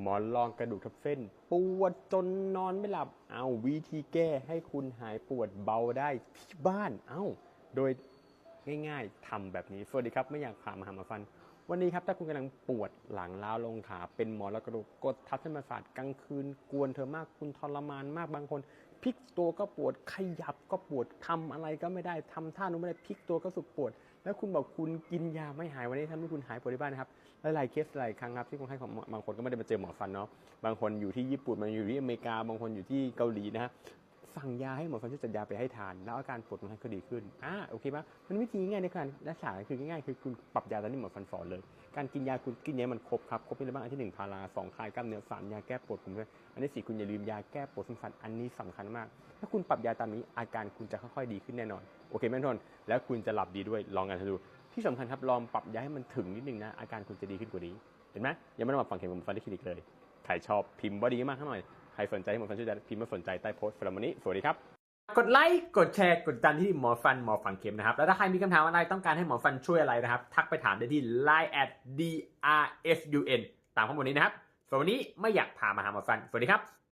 หมอนรองกระดูกทับเส้น ปวดจนนอนไม่หลับ เอาวิธีแก้ให้คุณหายปวดเบาได้ที่บ้าน เอาโดย ง่ายๆทำแบบนี้สวัสดีครับไม่อยากผ่ามาหามาฟัน วันนี้ครับถ้าคุณกำลังปวดหลังล้าวลงขาเป็นหมอนรองกระดูกกดทับเส้นประสาทกลางคืนกวนเธอมากคุณทรมานมากบางคนพลิกตัวก็ปวดขยับก็ปวดทำอะไรก็ไม่ได้ทำท่านู้นไม่ได้พลิกตัวก็สุดปวด แล้วคุณบอกคุณกินยาไม่หายวันนี้ทำให้คุณหายปวดที่บ้านนะครับหลายๆเคสหลายครั้งครับที่คนไข้ของบางคนก็ไม่ได้มาเจอหมอฟันเนาะบางคนอยู่ที่ญี่ปุ่นบางคนอยู่ที่อเมริกาบางคนอยู่ที่เกาหลีนะฮะ สั่งยาให้หมอฟันช่วยจัดยาไปให้ทาน แล้วอาการปวดของท่านก็ดีขึ้นอ่าโอเคปะมันวิธีง่ายในการรักษาคือง่ายๆคือคุณปรับยาตามที่หมอฟันสอนเลย การกินยาคุณกินยามันครบครับครบเป็นอะไรบ้างอันที่หนึ่งพาราสองคลายกล้ามเนื้อสามยาแก้ปวดผมด้วยอันที่สี่คุณอย่าลืมยาแก้ปวดฟันอันนี้สำคัญมาก ถ้าคุณปรับยาตามนี้อาการคุณจะค่อยๆดีขึ้นแน่นอนโอเคไหมทุกคนแล้วคุณจะหลับดีด้วยลองกันดูที่สำคัญครับลองปรับยาให้มันถึงนิดนึงนะอาการคุณจะดีขึ้นกว่านี้เห็นไหมยังไม่ต้องมาฟังเข็มผมฟันที่คลินิกเลยใครชอบพิมพ์ว่าดีมากข้างหน่อย ใครสนใจให้หมอฟันช่วยจัดพิมพ์มาสนใจใต้โพสต์สำหรับวันนี้สวัสดีครับ กดไลค์กดแชร์กดติดตามที่หมอฟันหมอฝังเข็มนะครับ แล้วถ้าใครมีคำถามอะไรต้องการให้หมอฟันช่วยอะไรนะครับ ทักไปถามได้ที่ line at drfun ตามข้อมูลนี้นะครับส่วนวันนี้ไม่อยากพามาหาหมอฟันสวัสดีครับ